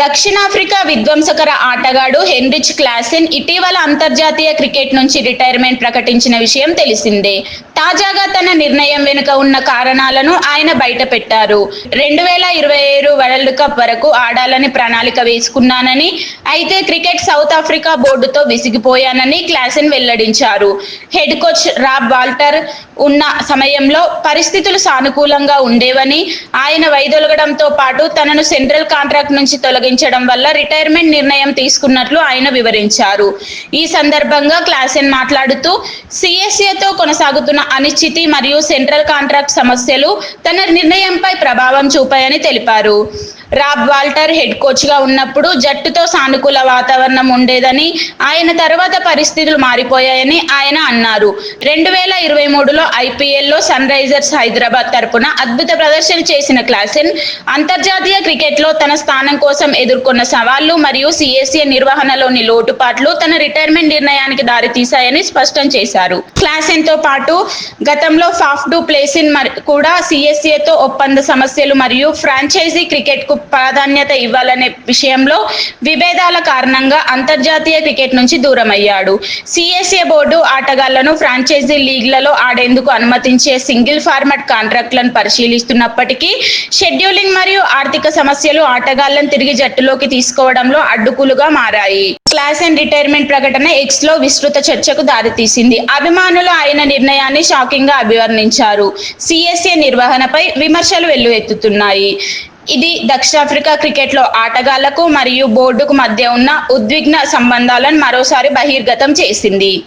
దక్షిణాఫ్రికా విధ్వంసకర ఆటగాడు Heinrich Klaasen ఇటీవల అంతర్జాతీయ క్రికెట్ నుంచి రిటైర్మెంట్ ప్రకటించిన విషయం తెలిసిందే. తాజాగా తన నిర్ణయం వెనుక ఉన్న కారణాలను ఆయన బయటపెట్టారు. రెండు వేల ఇరవై ఏడు వరల్డ్ కప్ వరకు ఆడాలని ప్రణాళిక వేసుకున్నానని అయితే క్రికెట్ సౌత్ ఆఫ్రికా బోర్డుతో విసిగిపోయానని క్లాసిన్ వెల్లడించారు. హెడ్ కోచ్ రాబ్ వాల్టర్ ఉన్న సమయంలో పరిస్థితులు సానుకూలంగా ఉండేవని ఆయన వైదొలగడంతో పాటు తనను సెంట్రల్ కాంట్రాక్ట్ నుంచి తొలగ తొలగించడం వల్ల రిటైర్మెంట్ నిర్ణయం తీసుకున్నట్లు ఆయన వివరించారు. ఈ సందర్భంగా క్లాసెన్ మాట్లాడుతూ సిఎస్ఏతో కొనసాగుతున్న అనిశ్చితి మరియు సెంట్రల్ కాంట్రాక్ట్ సమస్యలు తన నిర్ణయంపై ప్రభావం చూపాయని తెలిపారు. రాబ్ వాల్టర్ హెడ్ కోచ్గా ఉన్నప్పుడు జట్టుతో సానుకూల వాతావరణం ఉండేదని ఆయన తర్వాత పరిస్థితులు మారిపోయాయని ఆయన అన్నారు. రెండు వేల ఇరవై మూడులో ఐపీఎల్లో సన్ రైజర్స్ హైదరాబాద్ తరపున అద్భుత ప్రదర్శన చేసిన క్లాసిన్ అంతర్జాతీయ క్రికెట్లో తన స్థానం కోసం ఎదుర్కొన్న సవాళ్ళు మరియు సిఎస్ఏ నిర్వహణలోని లోటుపాట్లు తన రిటైర్మెంట్ నిర్ణయానికి దారితీశాయని స్పష్టం చేశారు. క్లాసిన్తో పాటు గతంలో ఫాఫ్ డు ప్లేసిన్ మరి- కూడా సిఎస్ఏతో ఒప్పంద సమస్యలు మరియు ఫ్రాంచైజీ క్రికెట్కు ప్రాధాన్యత ఇవ్వాలనే విషయంలో విభేదాల కారణంగా అంతర్జాతీయ క్రికెట్ నుంచి దూరమయ్యాడు. సిఎస్ఏ బోర్డు ఆటగాళ్ళను ఫ్రాంచైజీ లీగ్లలో ఆడేందుకు అనుమతించే సింగిల్ ఫార్మాట్ కాంట్రాక్ట్లను పరిశీలిస్తున్నప్పటికీ షెడ్యూలింగ్ మరియు ఆర్థిక సమస్యలు ఆటగాళ్ళను తిరిగి జట్టులోకి తీసుకోవడంలో అడ్డుకులుగా మారాయి. క్లాస్ అండ్ రిటైర్మెంట్ ప్రకటన ఎక్స్లో విస్తృత చర్చకు దారితీసింది. అభిమానులు ఆయన నిర్ణయాన్ని షాకింగ్గా అభివర్ణించారు. సిఎస్ఏ నిర్వహణపై విమర్శలు వెల్లువెత్తుతున్నాయి. ఇది దక్షిణాఫ్రికా క్రికెట్లో ఆటగాళ్ళకు మరియు బోర్డుకు మధ్య ఉన్న ఉద్విగ్న సంబంధాలను మరోసారి బహిర్గతం చేసింది.